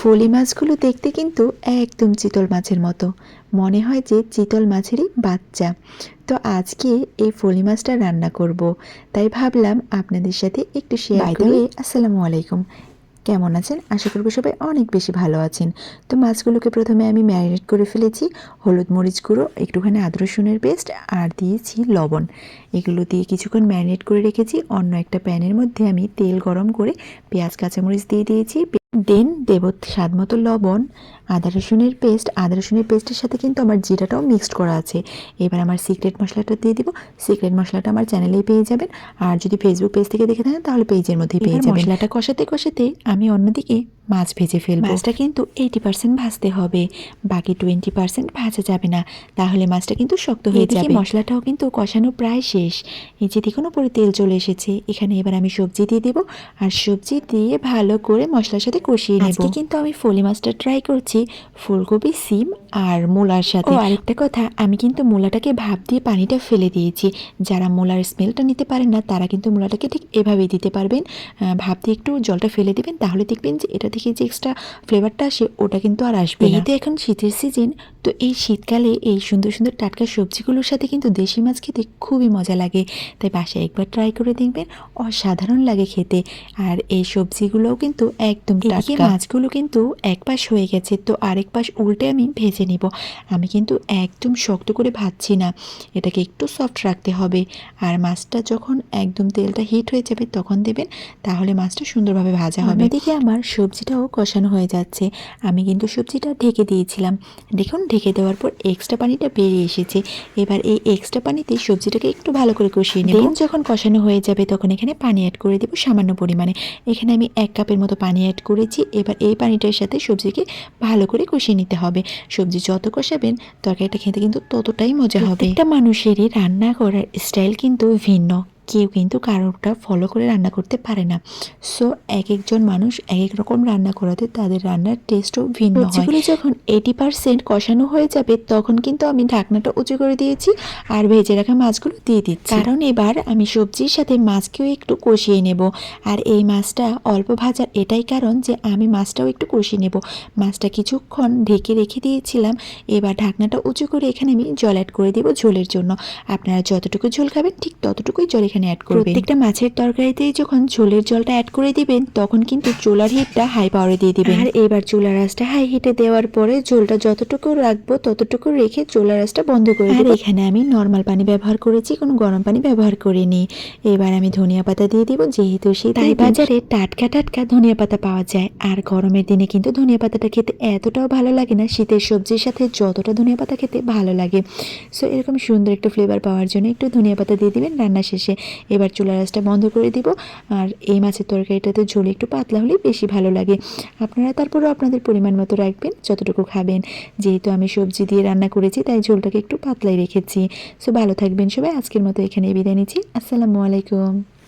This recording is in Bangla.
ফলি মাছগুলো দেখতে কিন্তু একদম চিতল মাছের মতো। মনে হয় যে চিতল মাছেরই বাচ্চা। তো আজকে এই ফলি মাছটা রান্না করব। তাই ভাবলাম আপনাদের সাথে একটু শেয়ার করি। আসসালামু আলাইকুম। কেমন আছেন? আশা করব সবাই অনেক বেশি ভালো আছেন। তো মাছগুলোকে প্রথমে আমি ম্যারিনেট করে ফেলেছি। হলুদ মরিচ গুঁড়ো একটুখানি আদা রসুনের পেস্ট আর দিয়েছি লবণ। এগুলো দিয়ে কিছুক্ষণ ম্যারিনেট করে রেখেছি। অন্য একটা প্যানের মধ্যে আমি তেল গরম করে পেঁয়াজ কাঁচামরিচ দিয়ে দিয়েছি। দেন দেব স্বাদমতো লবণ আদা রসুনের পেস্ট আদা রসুনের পেস্টের সাথে কিন্তু আমার জিরাটাও মিক্সড করা আছে। এবার আমার সিক্রেট মশলাটা দিয়ে দিব। সিক্রেট মশলাটা আমার চ্যানেলেই পেয়ে যাবেন। আর যদি ফেসবুক পেজ থেকে দেখে থাকেন তাহলে পেজের মধ্যেই পেয়ে যাবেন। মশলাটা কষাতে কষাতে আমি অন্যদিকে মাছ ভেজে ফেলব। মাছটা কিন্তু এইটি পার্সেন্ট ভাজতে হবে। বাকি টোয়েন্টি পার্সেন্ট ভাজা যাবে না। তাহলে মাছটা কিন্তু শক্ত হয়ে যাবে। মশলাটাও কিন্তু কষানো প্রায় শেষ। এই যে দেখুন উপরে তেল চলে এসেছে। এখানে এবার আমি সবজি দিয়ে দেবো। আর সবজি দিয়ে ভালো করে মশলার সাথে কষিয়ে নেব। কিন্তু আমি ফলি মাছটা ট্রাই করছি। ফুলকপি সিম আর মূলার সাথে। আরেকটা কথা আমি কিন্তু মূলাটাকে ভাপ দিয়ে পানিটা ফেলে দিয়েছি। যারা মূলার স্মেলটা নিতে পারেন না তারা কিন্তু মূলাটাকে ঠিক এভাবেই দিতে পারবেন। ভাপ দিয়ে একটু জলটা ফেলে দেবেন তাহলে দেখবেন যে এটা থেকে যে এক্সট্রা ফ্লেভারটা আসে ওটা কিন্তু আর আসবে না। এখন শীতের সিজন তো এই শীতকালে এই সুন্দর সুন্দর টাটকা সবজিগুলোর সাথে কিন্তু দেশি মাছ খেতে খুবই মজা লাগে। তাই বাসায় একবার ট্রাই করে দেখবেন অসাধারণ লাগে খেতে। আর এই সবজিগুলোও কিন্তু একদম টাটকা। মাছগুলো কিন্তু এক পাশ হয়ে গেছে তো আরেক পাশ উল্টে আমি ভেজে নিব। আমি কিন্তু একদম শক্ত করে ভাজছি না এটাকে একটু সফট রাখতে হবে। আর মাছটা যখন একদম তেলটা হিট হয়ে যাবে তখন দেবেন তাহলে মাছটা সুন্দরভাবে ভাজা হবে। এদিকে আমার সবজিটাও কষানো হয়ে যাচ্ছে। আমি কিন্তু সবজিটা ঢেকে দিয়েছিলাম। দেখুন ঢেকে দেওয়ার পর এক্সট্রা পানিটা বেরিয়ে এসেছে। এবার এই এক্সট্রা পানিতে সবজিটাকে একটু ভালো করে কষিয়ে নেব। যখন কষানো হয়ে যাবে তখন এখানে পানি অ্যাড করে দেবো সামান্য পরিমাণে। এখানে আমি এক কাপের মতো পানি অ্যাড করেছি। এবার এই পানিটার সাথে সবজিকে ভালো করে কষিয়ে নিতে হবে। সবজি যত কষাবেন তরকারিটা খেতে কিন্তু ততটাই মজা হবে। একটা মানুষেরই রান্না করার স্টাইল কিন্তু ভিন্ন। কেউ কিন্তু কারোরটা ফলো করে রান্না করতে পারে না। সো এক একজন মানুষ এক এক রকম রান্না করাতে তাদের রান্নার টেস্টও ভিন্ন হয়। যখন এইটি পার্সেন্ট কষানো হয়ে যাবে তখন কিন্তু আমি ঢাকনাটা উঁচু করে দিয়েছি আর ভেজে রাখা মাছগুলো দিয়ে দিচ্ছি। কারণ এবার আমি সবজির সাথে মাছকেও একটু কষিয়ে নেব। আর এই মাছটা অল্প ভাজার এটাই কারণ যে আমি মাছটাও একটু কষিয়ে নেব। মাছটা কিছুক্ষণ ঢেকে রেখে দিয়েছিলাম। এবার ঢাকনাটা উঁচু করে এখানে আমি জল অ্যাড করে দেবো ঝোলের জন্য। আপনারা যতটুকু ঝোল খাবেন ঠিক ততটুকুই জল এখানে অ্যাড করবেন। প্রত্যেকটা মাছের তরকারিতে যখন ঝোলের জলটা অ্যাড করে দিবেন তখন কিন্তু চুলার হিটটা হাই পাওয়ারে দিয়ে দিবেন। আর এবার চুলার আঁচটা হাই হিটে দেওয়ার পরে ঝোলটা যতটুকু রাখব ততটুকু রেখে চুলার আঁচটা বন্ধ করে আর এখানে আমি নর্মাল পানি ব্যবহার করেছি কোনো গরম পানি ব্যবহার করিনি। এবার আমি ধনিয়া পাতা দিয়ে দিব যেহেতু শীতাই বাজারে টাটকা টাটকা ধনিয়া পাতা পাওয়া যায়। আর গরমের দিনে কিন্তু ধনিয়া পাতাটা খেতে এতটাও ভালো লাগে না শীতের সবজির সাথে যতটা ধনিয়া পাতা খেতে ভালো লাগে। সো এরকম সুন্দর একটা ফ্লেভার পাওয়ার জন্য একটু ধনিয়া পাতা দিয়ে দিবেন। রান্না শেষে এবার চুলা রাসটা বন্ধ করে দিব। আর এই মাছের তরকারিটাতে ঝোল একটু পাতলা হলেই বেশি ভালো লাগে। আপনারা তারপরও আপনাদের পরিমাণ মতো রাখবেন, যতটুকু খাবেন। যেহেতু আমি সবজি দিয়ে রান্না করেছি, তাই ঝোলটাকে একটু পাতলাই রেখেছি। সো ভালো থাকবেন সবাই, আজকের মতো এখানে বিদায় নিচ্ছি। আসসালামু আলাইকুম।